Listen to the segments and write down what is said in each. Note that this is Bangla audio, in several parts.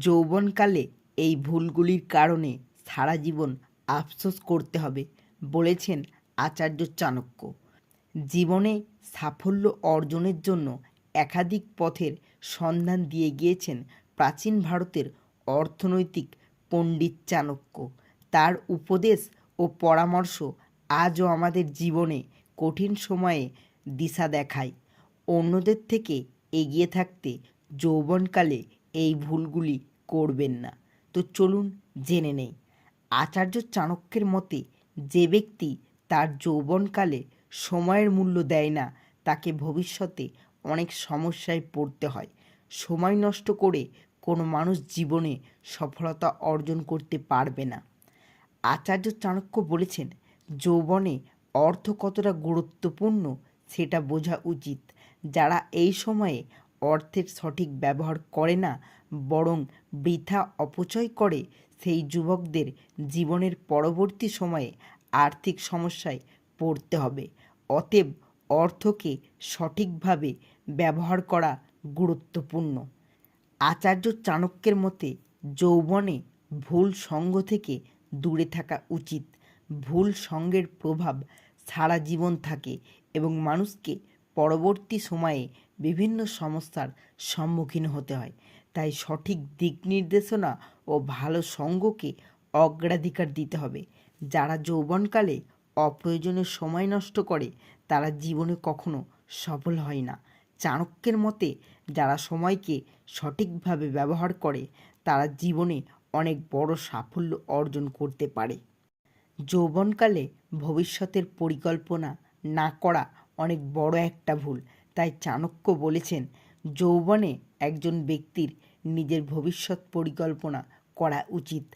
যৌবনকালে এই ভুলগুলির কারণে সারা জীবন আফসোস করতে হবে, বলেছেন আচার্য চাণক্য। জীবনে সাফল্য অর্জনের জন্য একাধিক পথের সন্ধান দিয়ে গিয়েছেন প্রাচীন ভারতের অর্থনৈতিক পণ্ডিত চাণক্য। তার উপদেশ ও পরামর্শ আজও আমাদের জীবনে কঠিন সময়ে দিশা দেখায়। অন্যদের থেকে এগিয়ে থাকতে যৌবনকালে এই ভুলগুলি করবেন না। তো চলুন জেনে নেই। আচার্য চাণক্যের মতে, যে ব্যক্তি তার যৌবনকালে সময়ের মূল্য দেয় না, তাকে ভবিষ্যতে অনেক সমস্যায় পড়তে হয়। সময় নষ্ট করে কোনো মানুষ জীবনে সফলতা অর্জন করতে পারবে না। আচার্য চাণক্য বলেছেন, যৌবনে অর্থ কতটা গুরুত্বপূর্ণ সেটা বোঝা উচিত। যারা এই সময়ে অর্থের সঠিক ব্যবহার করে না, বরং বৃথা অপচয় করে, সেই যুবকদের জীবনের পরবর্তী সময়ে আর্থিক সমস্যায় পড়তে হবে। অতএব অর্থকে সঠিকভাবে ব্যবহার করা গুরুত্বপূর্ণ। আচার্য চাণক্যের মতে, যৌবনে ভুল সঙ্গ থেকে দূরে থাকা উচিত। ভুল সঙ্গের প্রভাব সারা জীবন থাকে এবং মানুষকে পরবর্তী সময়ে বিভিন্ন সমস্যার সম্মুখীন হতে হয়। তাই সঠিক দিক নির্দেশনা ও ভালো সঙ্গকে অগ্রাধিকার দিতে হবে। যারা যৌবনকালে অপ্রয়োজনীয় সময় নষ্ট করে, তারা জীবনে কখনো সফল হয় না। চাণক্যের মতে, যারা সময়কে সঠিকভাবে ব্যবহার করে, তারা জীবনে অনেক বড় সাফল্য অর্জন করতে পারে। যৌবনকালে ভবিষ্যতের পরিকল্পনা না করা অনেক বড় একটা ভুল। তাই চাণক্য বলেছেন, যৌবনে একজন ব্যক্তির নিজের ভবিষ্যৎ পরিকল্পনা করা উচিত।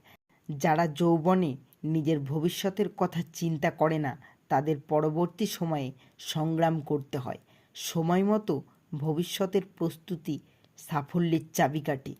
যারা যৌবনে নিজের ভবিষ্যতের কথা চিন্তা করে না, তাদের পরবর্তী সময়ে সংগ্রাম করতে হয়। সময় মতো ভবিষ্যতের প্রস্তুতি সাফল্যের চাবিকাঠি।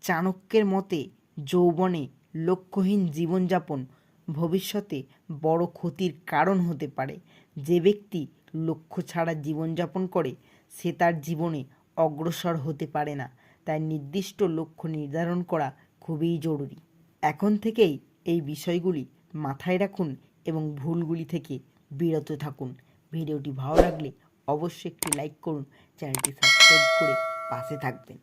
চাণক্যের মতে, যৌবনে লক্ষ্যহীন জীবনযাপন ভবিষ্যতে বড় ক্ষতির কারণ হতে পারে। যে ব্যক্তি লক্ষ্য ছাড়া জীবনযাপন করে, সে তার জীবনে অগ্রসর হতে পারে না। তাই নির্দিষ্ট লক্ষ্য নির্ধারণ করা খুবই জরুরি। এখন থেকেই এই বিষয়গুলি মাথায় রাখুন এবং ভুলগুলি থেকে বিরত থাকুন। ভিডিওটি ভালো লাগলে অবশ্যই একটি লাইক করুন, চ্যানেলটি সাবস্ক্রাইব করে পাশে থাকবেন।